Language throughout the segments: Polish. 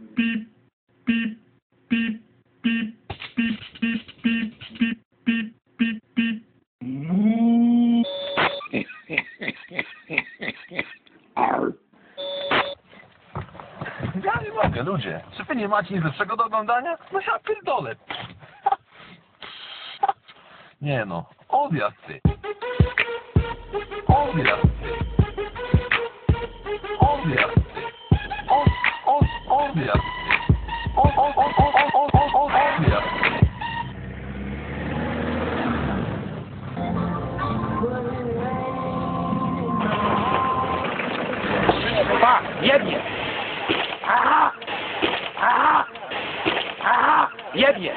Beep, beep, beep, beep, beep, beep, beep, beep, beep, beep, beep. Moo. Ja nie mogę, ludzie. Czy wy nie macie nic lepszego do oglądania? No ja pierdolę. Nie no, odjazd ty. Odjazd ty. Odjazd ty. Pa, jebnie! Aha! Aha! Aha! Jebnie!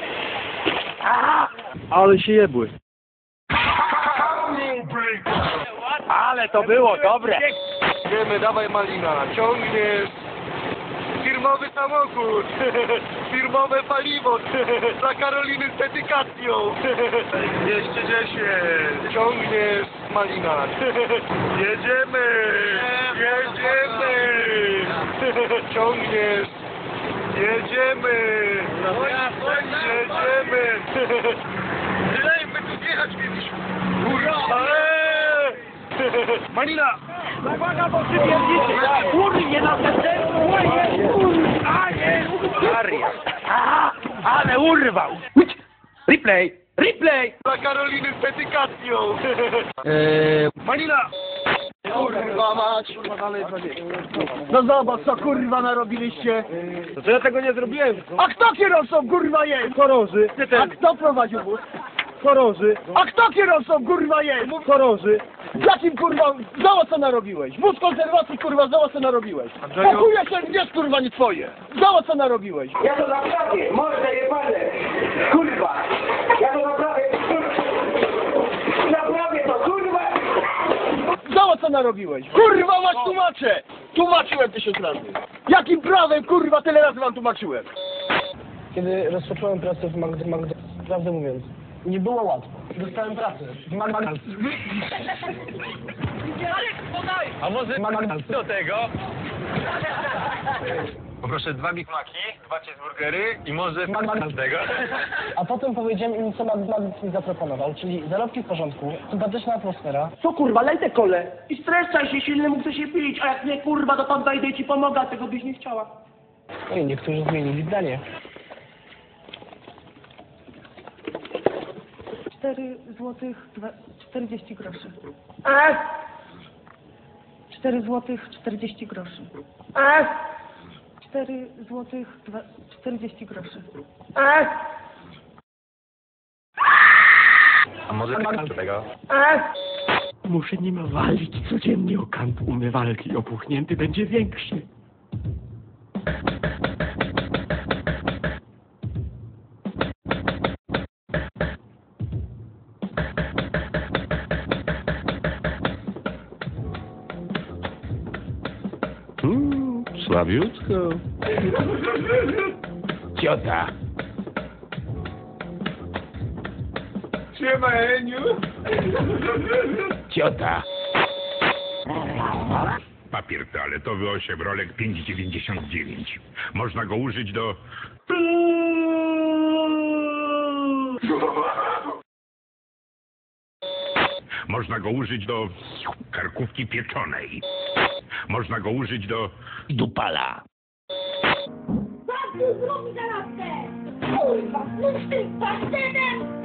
Aha! Ale się jebły. Ale to było dobre! Wiemy, dawaj Malina, ciągniesz firmowy samochód, firmowe paliwo dla Karoliny z dedykacją. 210, ciągniesz Malina. Jedziemy, jedziemy, ciągniesz, jedziemy, jedziemy. Tyle my tu wjechać mieliśmy. Malina! Uwaga, bo przybieglicie! Kurnie na zewnętrznu! Ojej! Kurwa! nie! Maria! Aha! Ale urwał! Replay! Replay! Dla Karoliny z dedykacją. Eee, Malina! Kurwa mać! no zobacz, co kurwa narobiliście. To co ja tego nie zrobiłem? A kto kierowcą kurwa jest? Choroży. A kto prowadził wóz? Choroży. A kto kierowcą kurwa jest? Choroży. Jakim kurwa, zobacz co narobiłeś. Wóz konserwacji kurwa, zobacz co narobiłeś. Pokuje się, wiesz kurwa nie twoje. Zobacz co narobiłeś. Ja to naprawię! Mordę jebane! Kurwa! Ja to naprawię! Naprawię to, kurwa! Zobacz co narobiłeś. Kurwa masz tłumaczę. Tłumaczyłem tysiąc razy. Jakim prawem kurwa tyle razy wam tłumaczyłem. Kiedy rozpocząłem pracę w Magdy, Magdy, prawdę mówiąc, nie było łatwo. Dostałem pracę w McDonald's. A może McDonald's. do tego? Poproszę dwa Big Maci, dwa cheeseburgery i może McDonald's. tego. A potem powiedziałem im, co McDonald's mi zaproponował, czyli zarobki w porządku, sympatyczna atmosfera. Co kurwa, lej te kole i streszczaj się, silny mógł się pić, a jak nie kurwa, to tam wejdę i ci pomogę, a tego byś nie chciała. No i niektórzy zmienili zdanie. 4 złotych dwa- 40 groszy. E? 4 złotych 40 groszy. E? 4 złotych dwa- 40 groszy. E? A może do tego? Muszę nim walić codziennie o kant umywalki. Opuchnięty będzie większy. Słabiutko. Ciota. Siema Eniu! Ciota. Papier toaletowy Chevrolet 599. Można go użyć do... Można go użyć do karkówki pieczonej. Można go użyć do... Dupala. Babciu, zrób mi zarobkę! Kurwa, no z tym pastetem!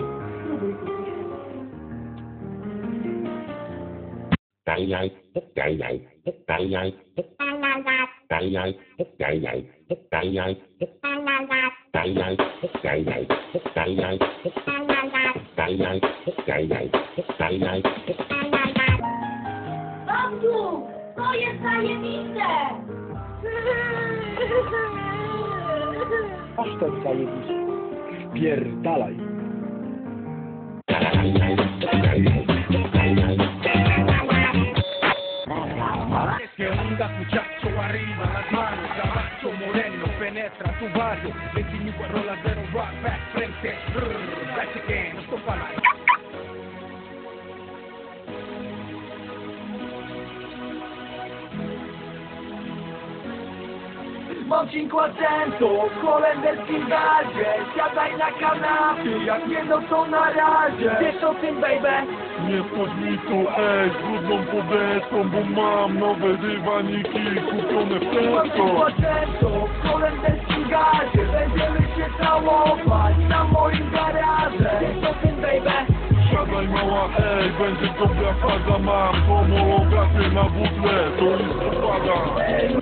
Babciu, to jest zajebiste! Aż ten zajebisty. Pierdalaj. Que onda muchacho arriba las manos, gabacho moreno penetra tu barrio, 25 rolas de rock back frente, brrr, back again, esto para Mam cinquecento w holenderskim gazie Siadaj na kanapie, jak nie no to na razie Wiesz o tym baby? Nie wchodź mi tu, ej, z brudną podeszwą, bo mam nowe dywaniki kupione w Mam Tesco. cinquecento w holenderskim gazie Będziemy się całować na moim garaże Wiesz o tym baby? Siadaj mała, ej, będzie dobra faza, mam homologaty na butle, to już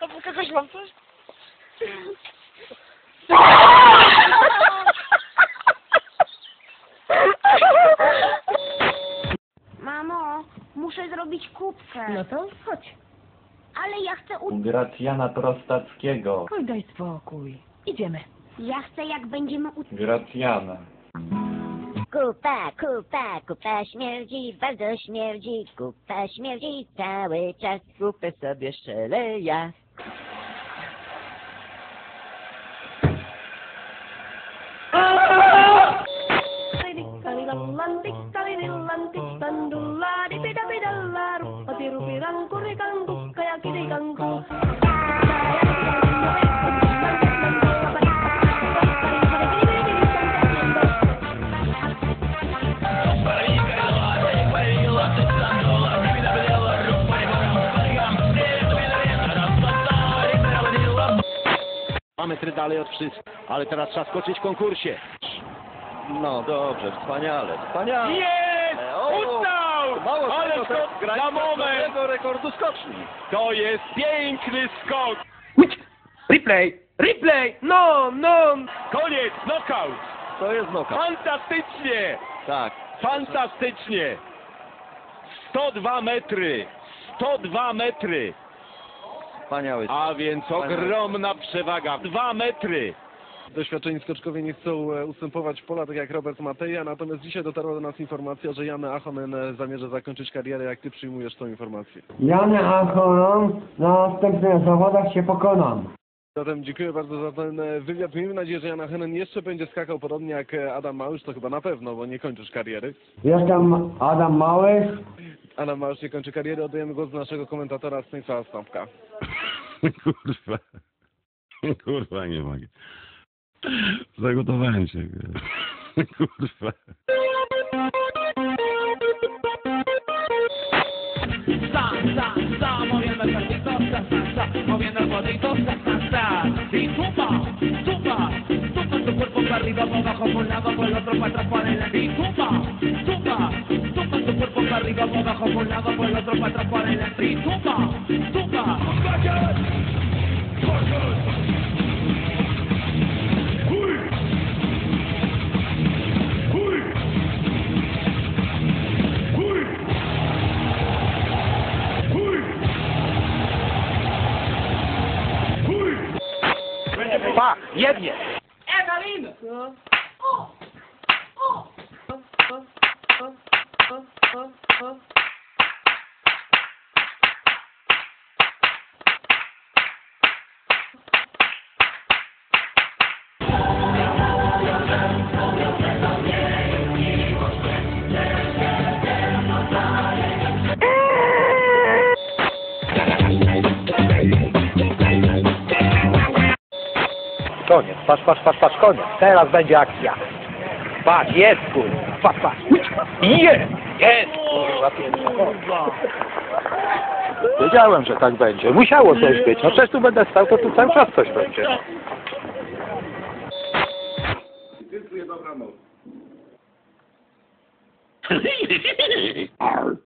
A pokażesz wam coś? Mamo, muszę zrobić kubkę. No to chodź. Ale ja chcę u... Gracjana Prostackiego. Oj, daj spokój. Idziemy. Ja chcę jak będziemy u... Gracjana. Kupa, kupa, kupa śmierdzi, bardzo śmierdzi, kupa śmierdzi cały czas. Kupę sobie szczelę ja. Mamy try dalej od wszystkich, ale teraz trzeba skoczyć w konkursie. No dobrze, wspaniale, wspaniale. Jest! E, o, Uznał! Mało Ale tego, skok na moment! rekordu skoczni. To jest piękny skok! Replay! Replay! No, no! Koniec, knockout! To jest knockout. Fantastycznie! Tak. Fantastycznie! 102 metry! 102 metry! Wspaniały. A więc ogromna przewaga. 2 metry! Doświadczeni skoczkowie nie chcą e, ustępować pola, tak jak Robert Mateja, natomiast dzisiaj dotarła do nas informacja, że Jan Achonen e, zamierza zakończyć karierę. Jak ty przyjmujesz tą informację? Jan Achonon na następnych zawodach się pokonam. Zatem dziękuję bardzo za ten e, wywiad. Miejmy nadzieję, że Jan Achonen jeszcze będzie skakał podobnie jak e, Adam Małysz, to chyba na pewno, bo nie kończysz kariery. Jestem Adam Małysz. Adam Małysz nie kończy kariery, oddajemy głos do naszego komentatora Stanisława Stąpka. Kurwa. Kurwa, nie mogę. Zagotowałem się. Kurwa. Za, za, za, mówię narkotykosa, za, za, mówię narkotykosa, za, za. I tupa, tupa, tupa tu cuerpo para arriba, para abajo, por lado, por el otro, para atrás, para digo boca por un lado por el otro para atrás para el tri tumba tumba Pa, jednie! E, Galina! O! O! Oh, o! Oh, o! Oh, o! O! O! Ewelin! Koniec, patrz, patrz, patrz, patrz, koniec. Teraz będzie akcja. Patrz, jest kurwa, patrz, patrz. Jest, jest kurwa, kurwa. Wiedziałem, że tak będzie. Musiało coś być. No przecież tu będę stał, to tu cały czas coś będzie. Dobra noc.